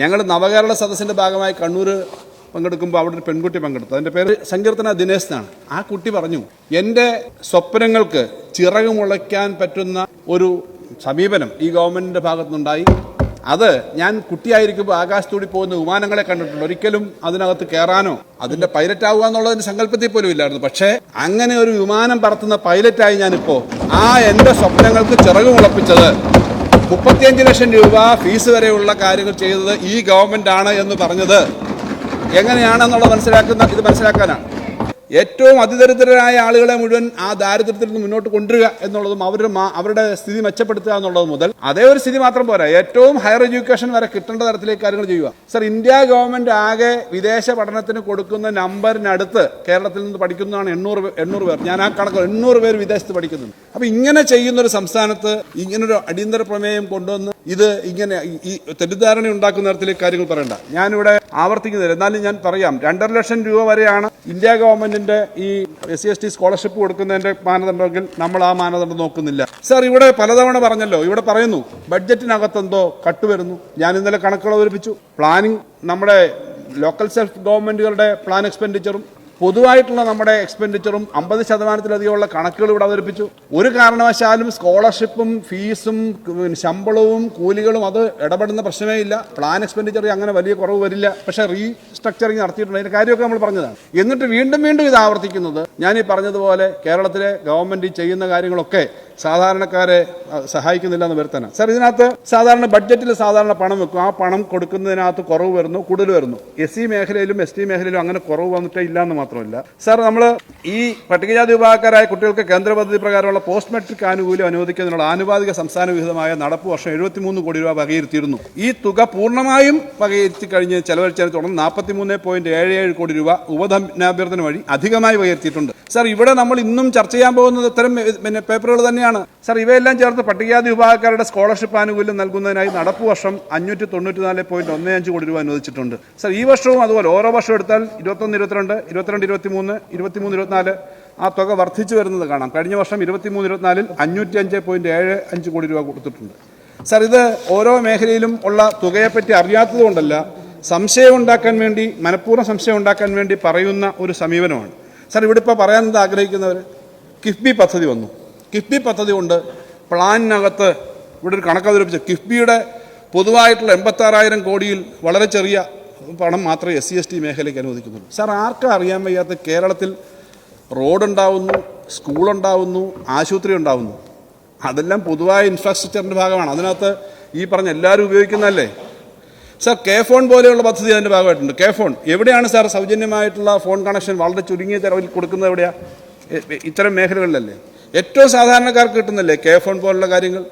ഞങ്ങൾ നവകേരള സദസ്സിന്റെ ഭാഗമായി കണ്ണൂർ പങ്കെടുക്കുമ്പോൾ അവിടെ ഒരു പെൺകുട്ടി പങ്കെടുത്തു. അതിന്റെ പേര് സങ്കീർത്തന ദിനേശ് എന്നാണ്. ആ കുട്ടി പറഞ്ഞു എന്റെ സ്വപ്നങ്ങൾക്ക് ചിറക് മുളയ്ക്കാൻ പറ്റുന്ന ഒരു സമീപനം ഈ ഗവൺമെന്റിന്റെ ഭാഗത്തുനിന്നുണ്ടായി. അത് ഞാൻ കുട്ടിയായിരിക്കുമ്പോൾ ആകാശത്തൂടി പോകുന്ന വിമാനങ്ങളെ കണ്ടിട്ടുണ്ട്. ഒരിക്കലും അതിനകത്ത് കയറാനോ അതിന്റെ പൈലറ്റ് ആവുക എന്നുള്ളതിന് സങ്കല്പത്തിൽ പോലും ഇല്ലായിരുന്നു. പക്ഷേ അങ്ങനെ ഒരു വിമാനം പറത്തുന്ന പൈലറ്റായി ഞാനിപ്പോൾ ആ എന്റെ സ്വപ്നങ്ങൾക്ക് ചിറക് മുളപ്പിച്ചത് മുപ്പത്തിയഞ്ച് ലക്ഷം രൂപ ഫീസ് വരെയുള്ള കാര്യങ്ങൾ ചെയ്തത് ഈ ഗവൺമെന്റ് ആണ് എന്ന് പറഞ്ഞത്. എങ്ങനെയാണെന്നുള്ളത് മനസ്സിലാക്കുന്ന ഇത് മനസ്സിലാക്കാനാണ്. ഏറ്റവും അതിദരിദ്രരായ ആളുകളെ മുഴുവൻ ആ ദാരിദ്ര്യത്തിൽ നിന്ന് മുന്നോട്ട് കൊണ്ടുവരിക എന്നുള്ളതും അവരുടെ അവരുടെ സ്ഥിതി മെച്ചപ്പെടുത്തുക എന്നുള്ളത് മുതൽ അതേ ഒരു സ്ഥിതി മാത്രം പോരാ. ഏറ്റവും ഹയർ എഡ്യൂക്കേഷൻ വരെ കിട്ടേണ്ട തരത്തിലേക്ക് കാര്യങ്ങൾ ചെയ്യുക. സർ ഇന്ത്യ ഗവൺമെന്റ് ആകെ വിദേശ പഠനത്തിന് കൊടുക്കുന്ന നമ്പറിനടുത്ത് കേരളത്തിൽ നിന്ന് പഠിക്കുന്നതാണ് എണ്ണൂറ് എണ്ണൂറ് പേർ. ഞാൻ ആ കണക്ക് എണ്ണൂറ് പേര് വിദേശത്ത് പഠിക്കുന്നുണ്ട്. അപ്പൊ ഇങ്ങനെ ചെയ്യുന്ന ഒരു സംസ്ഥാനത്ത് ഇങ്ങനൊരു അടിയന്തര പ്രമേയം കൊണ്ടുവന്ന് ഇത് ഇങ്ങനെ ഈ തെറ്റിദ്ധാരണ ഉണ്ടാക്കുന്ന തരത്തിലേക്ക് കാര്യങ്ങൾ പറയണ്ട. ഞാനിവിടെ ആവർത്തിക്കുന്നില്ല എന്നാലും ഞാൻ പറയാം. രണ്ടര ലക്ഷം രൂപ വരെയാണ് ഇന്ത്യ ഗവൺമെന്റിന്റെ ഈ S C S T scholarship കൊടുക്കുന്നതിന്റെ മാനദണ്ഡമെങ്കിൽ നമ്മൾ ആ മാനദണ്ഡം നോക്കുന്നില്ല. സാർ ഇവിടെ പലതവണ പറഞ്ഞല്ലോ ഇവിടെ പറയുന്നു ബഡ്ജറ്റിനകത്തെന്തോ കട്ട് വരുന്നു. ഞാൻ ഇന്നലെ കണക്കുകൾ അവതരിപ്പിച്ചു. പ്ലാനിംഗ് നമ്മുടെ ലോക്കൽ സെൽഫ് ഗവൺമെന്റുകളുടെ പ്ലാൻ എക്സ്പെൻഡിച്ചറും പൊതുവായിട്ടുള്ള നമ്മുടെ എക്സ്പെൻഡിച്ചറും അമ്പത് ശതമാനത്തിലധികമുള്ള കണക്കുകൾ ഇവിടെ അവതരിപ്പിച്ചു. ഒരു കാരണവശാലും സ്കോളർഷിപ്പും ഫീസും ശമ്പളവും കൂലികളും അത് ഇടപെടുന്ന പ്രശ്നമേ ഇല്ല. പ്ലാൻ എക്സ്പെൻഡിച്ചർ അങ്ങനെ വലിയ കുറവ് വരില്ല. പക്ഷേ റീസ്ട്രക്ചറിങ് നടത്തിയിട്ടുണ്ട്. അതിന്റെ കാര്യമൊക്കെ നമ്മൾ പറഞ്ഞതാണ്. എന്നിട്ട് വീണ്ടും വീണ്ടും ഇത് ആവർത്തിക്കുന്നത് ഞാൻ ഈ പറഞ്ഞതുപോലെ കേരളത്തിലെ ഗവൺമെന്റ് ചെയ്യുന്ന കാര്യങ്ങളൊക്കെ സാധാരണക്കാരെ സഹായിക്കുന്നില്ല എന്ന് വരുത്താനാണ് സാർ ഇതിനകത്ത് സാധാരണ ബഡ്ജറ്റിൽ സാധാരണ പണം വെക്കും. ആ പണം കൊടുക്കുന്നതിനകത്ത് കുറവ് വരുന്നു കൂടുതൽ വരുന്നു. എസ് സി മേഖലയിലും എസ് ടി മേഖലയിലും അങ്ങനെ കുറവ് വന്നിട്ടേ ഇല്ല എന്ന് മാത്രമല്ല. സാർ നമ്മൾ ഈ പട്ടികജാതി വിഭാഗക്കാരായ കുട്ടികൾക്ക് കേന്ദ്ര പദ്ധതി പ്രകാരമുള്ള പോസ്റ്റ് മെട്രിക് ആനുകൂല്യം അനുവദിക്കുന്നതിനുള്ള ആനുപാതിക സംസ്ഥാന വിഹിതമായ നടപ്പ് വർഷം എഴുപത്തിമൂന്ന് കോടി രൂപ വകയിരുത്തിയിരുന്നു. ഈ തുക പൂർണമായും വകയിരുത്തി കഴിഞ്ഞ് ചെലവഴിച്ചതിനെ തുടർന്ന് നാൽപ്പത്തിമൂന്ന് പോയിന്റ് ഏഴ് ഏഴ് കോടി രൂപ ഉപധനാഭ്യർത്ഥന വഴി അധികമായി വകയിരുത്തിയിട്ടുണ്ട്. സാർ ഇവിടെ നമ്മൾ ഇന്നും ചർച്ച ചെയ്യാൻ പോകുന്നത് ഇത്തരം പിന്നെ പേപ്പറുകൾ തന്നെയാണ്. സാർ ഇവയെല്ലാം ചേർത്ത് പട്ടികജാതി വിഭാഗക്കാരുടെ സ്കോളർഷിപ്പ് ആനുകൂല്യം നൽകുന്നതിനായി നടപ്പ് വർഷം അഞ്ഞൂറ്റി തൊണ്ണൂറ്റി നാല് പോയിന്റ് ഒന്ന് അഞ്ച് കോടി രൂപ അനുവദിച്ചിട്ടുണ്ട്. സാർ ഈ വർഷവും അതുപോലെ ഓരോ വർഷം എടുത്താൽ ഇരുപത്തൊന്ന് ഇരുപത്തിരണ്ട് ഇരുപത്തിരണ്ട് ഇരുപത്തിമൂന്ന് ഇരുപത്തിമൂന്ന് ഇരുപത്തിനാല് ആ തുക വർദ്ധിച്ചു വരുന്നത് കാണാം. കഴിഞ്ഞ വർഷം ഇരുപത്തിമൂന്ന് ഇരുപത്തിനാലിൽ അഞ്ഞൂറ്റി അഞ്ച് പോയിന്റ് ഏഴ് അഞ്ച് കോടി രൂപ കൊടുത്തിട്ടുണ്ട്. സാർ ഇത് ഓരോ മേഖലയിലും ഉള്ള തുകയെപ്പറ്റി അറിയാത്തത് കൊണ്ടല്ല സംശയം ഉണ്ടാക്കാൻ വേണ്ടി മനഃപൂർവം സംശയം ഉണ്ടാക്കാൻ വേണ്ടി പറയുന്ന ഒരു സമീപനമാണ്. സാർ ഇവിടെ ഇപ്പോൾ പറയാൻ ആഗ്രഹിക്കുന്നവർ കിഫ്ബി പദ്ധതി വന്നു. കിഫ്ബി പദ്ധതി കൊണ്ട് പ്ലാനിനകത്ത് ഇവിടെ ഒരു കണക്ക് അവതരിപ്പിച്ച കിഫ്ബിയുടെ പൊതുവായിട്ടുള്ള എൺപത്താറായിരം കോടിയിൽ വളരെ ചെറിയ പണം മാത്രമേ എസ് സി എസ് ടി മേഖലയ്ക്ക് അനുവദിക്കുന്നുള്ളൂ. സാർ ആർക്കും അറിയാൻ വയ്യാത്ത കേരളത്തിൽ റോഡുണ്ടാവുന്നു സ്കൂളുണ്ടാവുന്നു ആശുപത്രി ഉണ്ടാവുന്നു. അതെല്ലാം പൊതുവായ ഇൻഫ്രാസ്ട്രക്ചറിന്റെ ഭാഗമാണ്. അതിനകത്ത് ഈ പറഞ്ഞ എല്ലാവരും ഉപയോഗിക്കുന്നതല്ലേ? സാർ കെ ഫോൺ പോലെയുള്ള പദ്ധതി അതിന്റെ ഭാഗമായിട്ടുണ്ട്. K phone. എവിടെയാണ് സാർ സൗജന്യമായിട്ടുള്ള ഫോൺ കണക്ഷൻ വളരെ ചുരുങ്ങിയ തരവിൽ കൊടുക്കുന്നത് എവിടെയാണ് ഇത്തരം മേഖലകളിലല്ലേ? ഏറ്റവും സാധാരണക്കാർക്ക് കിട്ടുന്നില്ലേ കെ ഫോൺ പോലുള്ള കാര്യങ്ങൾ?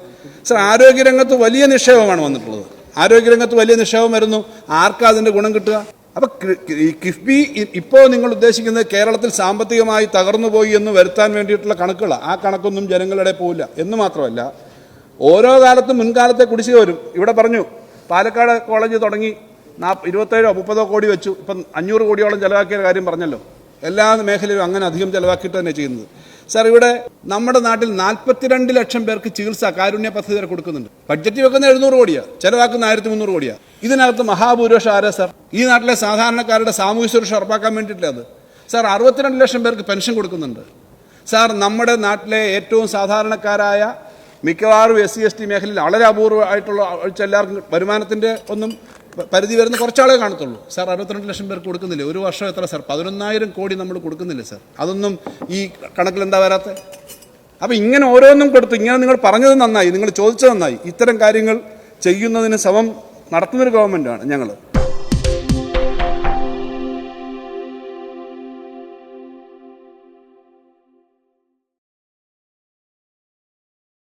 സാർ ആരോഗ്യരംഗത്ത് വലിയ നിക്ഷേപമാണ് വന്നിട്ടുള്ളത്. ആരോഗ്യരംഗത്ത് വലിയ നിക്ഷേപം വരുന്നു. ആർക്കാ അതിന്റെ ഗുണം കിട്ടുക? അപ്പൊ കി- കി- ഈ കിഫ്ബി ഇപ്പോൾ നിങ്ങൾ ഉദ്ദേശിക്കുന്നത് കേരളത്തിൽ സാമ്പത്തികമായി തകർന്നു പോയി എന്ന് വരുത്താൻ വേണ്ടിയിട്ടുള്ള കണക്കുകളാണ് ആ കണക്കൊന്നും ജനങ്ങളുടെ പോവില്ല. എന്ന് മാത്രമല്ല ഓരോ കാലത്തും മുൻകാലത്തെ കുടിശ്ശിക വരും. ഇവിടെ പറഞ്ഞു പാലക്കാട് കോളേജ് തുടങ്ങി നാ ഇരുപത്തേഴോ മുപ്പതോ കോടി വെച്ചു. ഇപ്പം അഞ്ഞൂറ് കോടിയോളം ചിലവാക്കിയ കാര്യം പറഞ്ഞല്ലോ. എല്ലാ മേഖലയിലും അങ്ങനെ അധികം ചിലവാക്കിയിട്ട് തന്നെ ചെയ്യുന്നത്. സാർ ഇവിടെ നമ്മുടെ നാട്ടിൽ നാൽപ്പത്തിരണ്ട് ലക്ഷം പേർക്ക് ചികിത്സ കാരുണ്യ പദ്ധതി വരെ കൊടുക്കുന്നുണ്ട്. ബഡ്ജറ്റ് വെക്കുന്ന എഴുന്നൂറ് കോടിയാണ് ചിലവാക്കുന്ന ആയിരത്തി മുന്നൂറ് കോടിയാണ് ഇതിനകത്ത് മഹാഭൂരിപക്ഷം ആരാ സാർ? ഈ നാട്ടിലെ സാധാരണക്കാരുടെ സാമൂഹ്യ സുരക്ഷ ഉറപ്പാക്കാൻ വേണ്ടിയിട്ടില്ല അത്? സാർ അറുപത്തിരണ്ട് ലക്ഷം പേർക്ക് പെൻഷൻ കൊടുക്കുന്നുണ്ട്. സാർ നമ്മുടെ നാട്ടിലെ ഏറ്റവും സാധാരണക്കാരായ മിക്കവാറും എസ് സി എസ് ടി മേഖലയിൽ വളരെ അപൂർവമായിട്ടുള്ള ഒഴിച്ച എല്ലാവർക്കും വരുമാനത്തിന്റെ ഒന്നും പരിധി വരുന്ന കുറച്ചാളെ കാണത്തുള്ളൂ. സാർ അറുപത്തിരണ്ട് ലക്ഷം പേർക്ക് കൊടുക്കുന്നില്ല? ഒരു വർഷം എത്ര സാർ? പതിനൊന്നായിരം കോടി നമ്മൾ കൊടുക്കുന്നില്ല സാർ? അതൊന്നും ഈ കണക്കിൽ എന്താ വരാത്തത് അപ്പോൾ ഇങ്ങനെ ഓരോന്നും കൊടുത്തു ഇങ്ങനെ നിങ്ങൾ പറഞ്ഞത് നന്നായി നിങ്ങൾ ചോദിച്ചത് നന്നായി. ഇത്തരം കാര്യങ്ങൾ ചെയ്യുന്നതിന് സമം നടത്തുന്നൊരു ഗവൺമെന്റാണ് ഞങ്ങൾ